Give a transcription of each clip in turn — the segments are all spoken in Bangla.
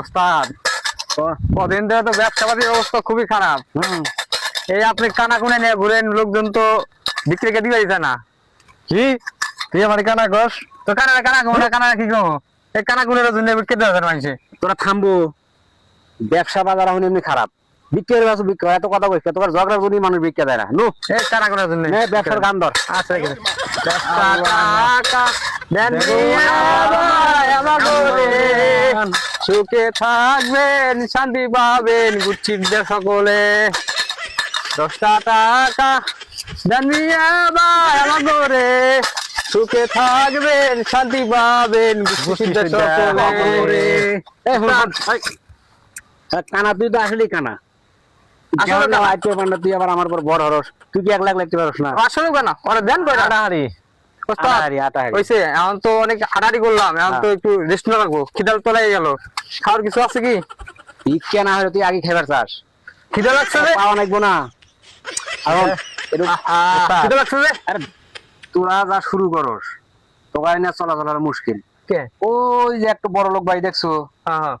ওস্তাদ কদিন ধরে তো ব্যবসা পাতির অবস্থা খুবই খারাপ। এই আপনি কানা কুনে নিয়ে ঘুরেন লোকজন তো বিক্রিকে দিবে দিতে না। কি? তুই আমার কানা কস? তো কানা কানা কুনে কানা কি করব এই কানা কুনের জন্য বিক্রি দেওয়া মানুষে। তোরা থামবো। ব্যবসা বাজার এখন এমনি খারাপ। বিক্রি বাসু বিক্রি এত কথা কইস তোর ঝগড়ার জন্য মানুষ বিক্রি দেয় না। নো। এই কানা কুনের জন্য নে ব্যবসার গান ধর। আচ্ছা আছে। টাকা দেন দিয়া আমার। সুখে থাকবেন শান্তি পাবেন গুচ্ছির সকলে। দশটা টাকা আমার সুখে থাকবেন শান্তি পাবেন কানা তুই তো কানা। আসলে কানা। আইতে তুই আবার আমার পর বড় হরস তুই কি এক লাখ লাগতে পারস না? আসলে কেন ওরা দেন করে এখন তো অনেক হাঁটাহাঁটি করলাম এখন তো একটু রেস্ট না রাখব খিদাল তোলাই গেল। খাওয়ার কিছু আছে কি? ইচ্ছা না হলে তুই আগে খাইবার চাস। খিদা লাগছে রে পাওয়া না। এখন খিদা লাগছে রে আরে তোরা যা শুরু করস না চলাচলার মুশকিল। কে? ওই যে একটা বড় লোক বাড়ি দেখছ? হ্যাঁ হ্যাঁ।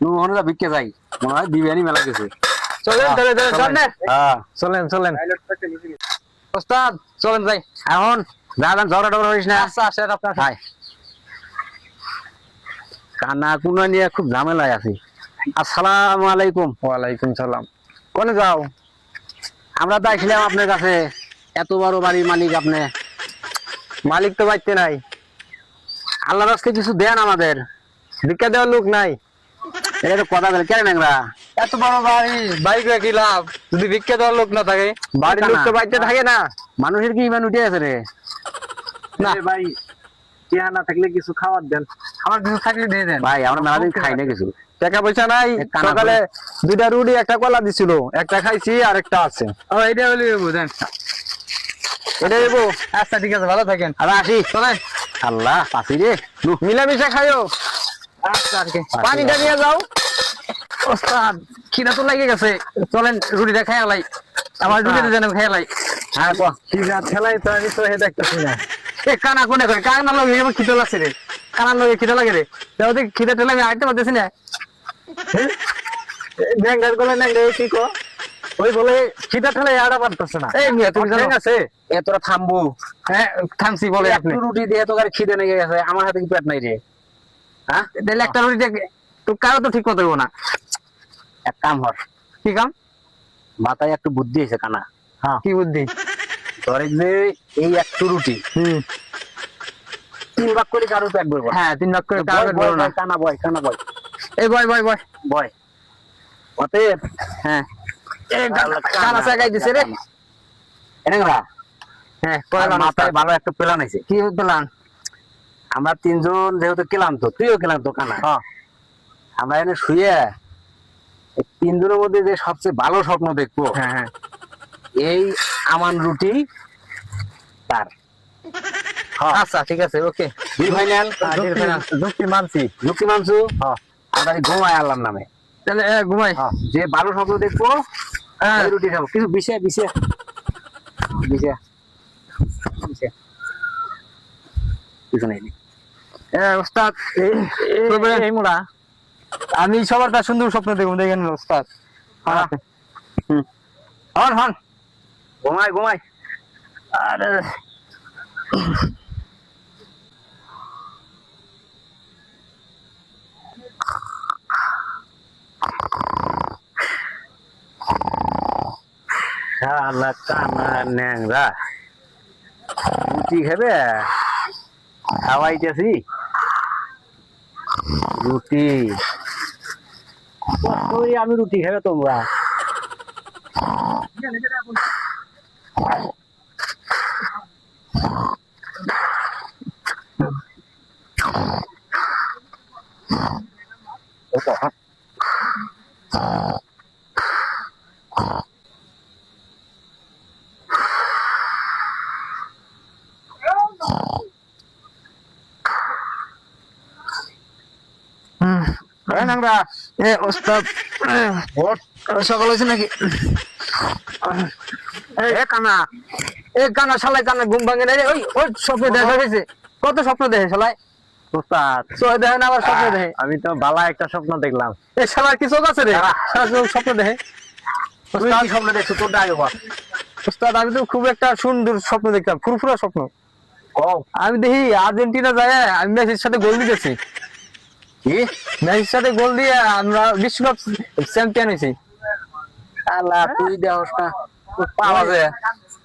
নু ওখানে যা ভিক্ষে যাই মনে হয় বিরিয়ানি মেলা গেছে। চলেন চলে চলে চলেন হ্যাঁ। চলেন চলেন। ওস্তাদ চলেন যাই। এখন ঝগড়া টগড়া করিস না। আচ্ছা আসেন আপনার। হাই। কানা কুনা নিয়ে খুব ঝামেলায় আছি। আসসালামু আলাইকুম। ওয়ালাইকুম সালাম। কোনে যাও? আমরা তো আসলাম আপনার কাছে। এত বড় বাড়ির মালিক আপনি। মালিক তো বাইতে নাই। আল্লাহ রাস্তে কিছু দেন আমাদের। ভিক্ষা দেওয়ার লোক নাই। এটা তো কথা বলে কেন ন্যাংরা? এত বড় বাড়ি বাইক কি লাভ? যদি ভিক্ষা দেওয়ার লোক না থাকে বাড়ির লোক তো বাইতে থাকে না। মানুষের কি ইমান উঠে আছে রে? না। ভাই টিয়া না থাকলে কিছু খাবার দেন। আমার কিছু থাকলে দিয়ে দেন। ভাই আমরা মেলাদিন খাই না কিছু। টাকা পয়সা নাই সকালে দুইটা রুটি একটা কলা দিছিল একটা খাইছি আর একটা আছে। ও এটা হলে দেবো দেন। এটা দেবো আচ্ছা ঠিক আছে ভালো থাকেন। আর আসি। চলেন। আল্লাহ পাশি রে। মিলামিশা খাইও। আচ্ছা আর কি। পানিটা নিয়ে যাও। ওস্তাদ খিদা তো লাগে গেছে। চলেন রুটিটা খেয়ে লাই আমার রুটিটা যেন খেয়ে লাই হ্যাঁ খিদা ঠেলাই তো আমি তো দেখতেছি না। কানা কোনে করে কানা লগে আমার খিদা লাগছে রে? কানার লগে খিদা লাগে রে? দেখো দেখ খিদা ঠেলে আমি আইতে পারতেছি না। ব্যাঙ্গার গলে না কি কো? ওই বলে খিদা ঠেলে আড়া পারতেছে না। এই মিয়া তুমি জানো আছে? এ তোরা থামবো। হ্যাঁ থামছি বলে আপনি। একটু রুটি দিয়ে তোর খিদে লেগে গেছে আমার হাতে কি পেট নাই রে? হ্যাঁ? তাহলে একটা রুটি তো কারও তো ঠিক মতো না। এক কাম হর কি কাম? মাথায় একটু বুদ্ধি হয়েছে কানা। হ্যাঁ। কি বুদ্ধি? যে এই একটু রুটি হুম। তিন ভাগ করে পেট হ্যাঁ তিন লাখ করে পেট ভরবো না। কানা বয় কানা বয়। এই বয় বয় বয়। বয়। অতএব হ্যাঁ। কানা দিছে রে। এনেগা হ্যাঁ মাথায় ভালো একটা প্ল্যান আছে কি প্ল্যান? আমরা তিনজন যেহেতু কেলাম তো তুইও কেলাম তো কানা আমরা এনে শুয়ে তিনজনের মধ্যে যে সবচেয়ে ভালো স্বপ্ন দেখব হ্যাঁ হ্যাঁ। এই আমান রুটি তার। আচ্ছা ঠিক আছে ওকে। দুই ফাইনাল হ্যাঁ, যুক্তি মানছি। যুক্তি মানছু? আমরা ঘুমাই আল্লাহর নামে। তাহলে এ, ঘুমাই। যে ভালো স্বপ্ন দেখব হ্যাঁ। রুটি খাব। বিষয় বিষয়। বিষয়। কিছু নেই। এ, ওস্তাদ এই মোড়া। আমি সবার তার সুন্দর স্বপ্ন দেখব দেখেন ওস্তাদ। হ্যাঁ। হন হন। ঘুমাই ঘুমাই। আরে। শালা কানা ন্যাংরা। রুটি খাবে? খাওয়াইতেছি। রুটি। আমি রুটি খাবে তোমরা? এই ন্যাংরা, এ ওস্তাদ ওঠ। সকাল হয়েছে নাকি এ কানা এ কানা শালাই কানা ঘুম ভাঙে না রে। ওই ওই স্বপ্ন দেখা গেছে কত স্বপ্ন দেখে শালাই আবার স্বপ্ন আমি তো বালা একটা স্বপ্ন দেখলাম। শালার কি চোখ আছে রে? স্বপ্ন দেখে। স্বপ্ন দেখছ? তোরটা আগে আমি তো খুব একটা সুন্দর স্বপ্ন দেখলাম ফুরফুরা স্বপ্ন। আমি দেখি আর্জেন্টিনা যায় আমি মেসির সাথে গোল দিতেছি। কি? মেসির সাথে গোল দিয়ে আমরা বিশ্বকাপ চ্যাম্পিয়ন হয়েছি। শালা তুই না। পাওয়া যায়।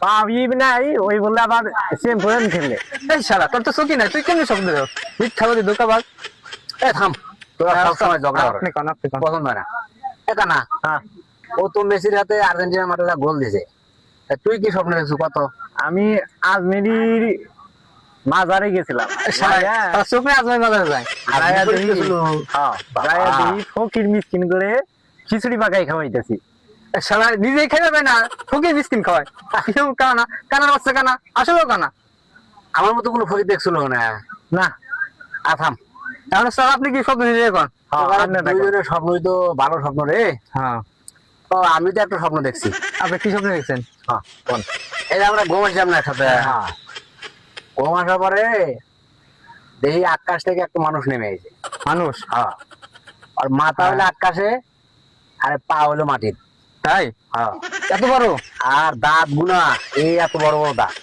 পাবি নাই ওই বললে আবার চ্যাম্পিয়ন খেললে এই শালা তোর তো চোখই নাই তুই কেমনি স্বপ্ন দেখ মিথ্যা ধোকাবাজ এ থাম। তোরা সব ঝগড়া আপনি কোন আপনি পছন্দ না। এটা না হ্যাঁ। ও তো মেসির হাতে আর্জেন্টিনা মাঠে গোল দিছে। তুই কি স্বপ্ন দেখছ কত? আমি আজমেরির মাজারে গেছিলাম। চোখ। হ্যাঁ। দেখি ফকির মিসকিন করে খিচুড়ি পাকাই খাওয়াইতেছি। শালা নিজেই খেয়ে পায় না ঠকে মিসকিন খাওয়ায়। কেউ কানা কানার বাচ্চা কানা আসলেও কানা। আমার মতো কোনো ফকির দেখছিল না না। আথাম তাহলে স্যার আপনি কি স্বপ্ন দিতে এখন হ্যাঁ। দুইজনের স্বপ্নই তো ভালো স্বপ্ন রে। হ্যাঁ। তো আমি তো একটা স্বপ্ন দেখছি। আপনি কি স্বপ্ন দেখছেন? হ্যাঁ এই আমরা গোমাস আসলাম না একসাথে। হ্যাঁ। ঘুম আসার পরে দেখি আকাশ থেকে একটা মানুষ নেমে এসেছে। মানুষ? হ্যাঁ। আর মাথা হলো আকাশে আর পা হলো মাটির। তাই? হ্যাঁ। এত বড়? আর দাঁত গুনা এই এত বড় বড় দাঁত।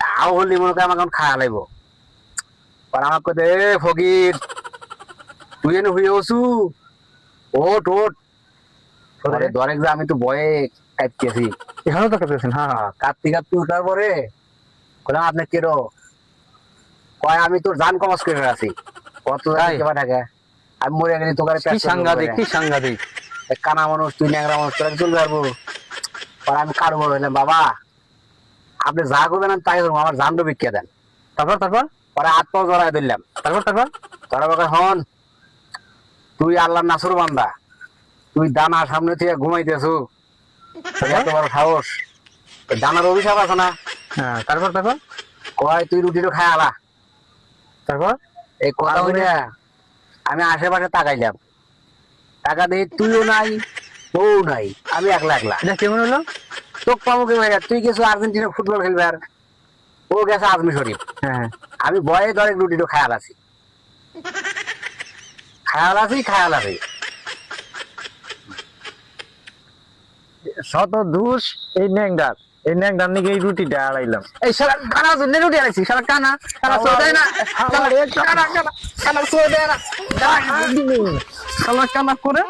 তাও হলি মনে করে আমাকে খাওয়া লাগবো। আর আমার কথা এ ফকির তুই এনে হয়ে ওসু ওট ওট যে আমি তো বয়ে কাটতেছি এখানেও তো হ্যাঁ। হ্যাঁ কাঁদতে কাঁদতে উঠার পরে বললাম আপনি কেরো কয় আমি তোর জান কমাস করে আছি। কত? কেবা থাকে আমি মরে গেলি তোকে কি সাংঘাতিক কি সাংঘাতিক। কানা মানুষ তুই ন্যাংরা মানুষ তোরা চলতে পারব পরে আমি কারও বড় হইলাম বাবা আপনি যা করবেন আমি তাই করব আমার জানটা বিক্রিয়া দেন। তারপর তারপর? পরে হাত পাও জড়াই দিলাম তারপর তারপর? তোরা বাবা হন তুই আল্লাহ নাসুর বান্দা। তুই দানা সামনে থেকে ঘুমাইতেছু। এত বড় সাহস। দানার অভিশাপ আছে না? হ্যাঁ তারপর তারপর? কয় তুই রুটিটা খায় আলা। তারপর? এই কথা আমি আশেপাশে তাকাইলাম। টাকা দিয়ে তুইও নাই ও নাই আমি একলা একলা। এটা কেমন হলো? তোক পাবো কে ভাইয়া তুই গেছো আর্জেন্টিনা ফুটবল খেলবে আর ও গেছে আজমি শরীফ। হ্যাঁ। আমি বয়ে ধরে রুটিটা খায়াল আছি। খায়াল আছি খায়াল আছি। শত দোষ এই ন্যাংডার এই নিকে এই রুটিটা আড়াইলাম এই শালা কানা জন্য রুটি আনাইছি শালা কানা কানা সো দেয় না কানা কানা কানা কানা সো দেয় না শালা কানা করে